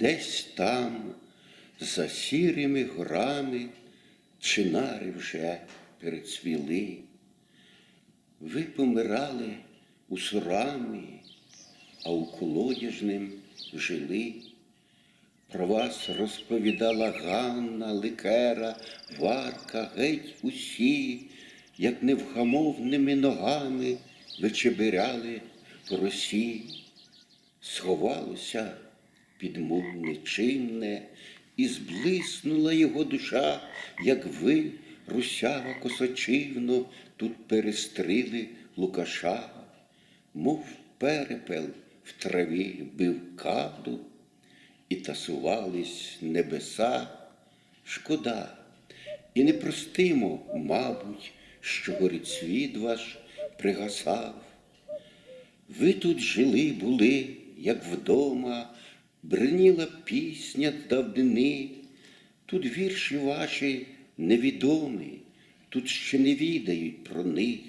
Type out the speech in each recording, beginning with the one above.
Десь там, за сірими горами, чинари вже перецвіли. Ви помирали у сурамі, а у колодяжним жили. Про вас розповідала Ганна, Ликера, Варка, геть усі, як невгамовними ногами вичебиряли по росі. Сховалося під мур нечинне, і зблиснула його душа, як ви, русява косочивно, тут перестрили Лукаша, мов перепел в траві бив каду, і тасувались небеса. Шкода, і непростимо, мабуть, що горить світ ваш пригасав. Ви тут жили, були, як вдома, бриніла пісня давнини, тут вірші ваші невідомі, тут ще не відають про них,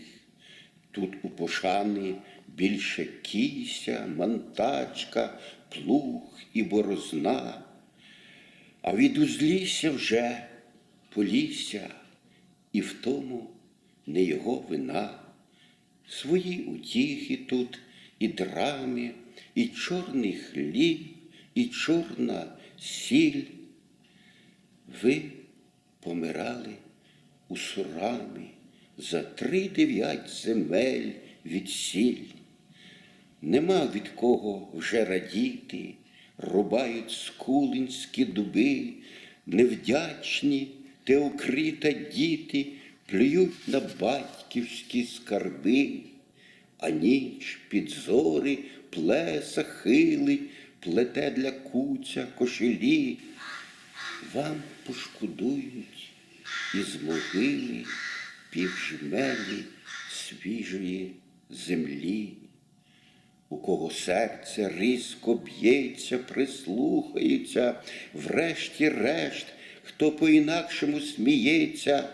тут у пошани більше кіся, мантачка, плуг і борозна, а від узлісся вже полісся, і в тому не його вина. Свої утіхи тут і драмі, і чорний хліб, і чорна сіль. Ви помирали у сурамі за три дев'ять земель від сіль. Нема від кого вже радіти, рубають скулинські дуби, невдячні теокрита діти плюють на батьківські скарби, а ніч під зори плеса хилить, плете для куця кошелі. Вам пошкодують із могили півжмелі свіжої землі. У кого серце різко б'ється, прислухається, врешті-решт, хто по-інакшому сміється,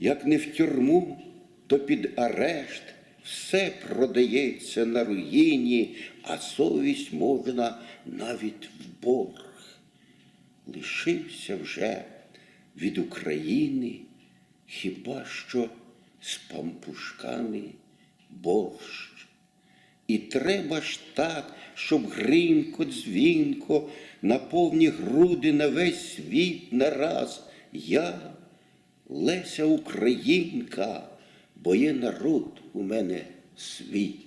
як не в тюрму, то під арешт, все продається на руїні, а совість можна навіть в борг. Лишився вже від України хіба що з пампушками борщ. І треба ж так, щоб гринько, дзвінко, на повні груди на весь світ нараз. Я, Леся Українка, бо є народ у мене свій.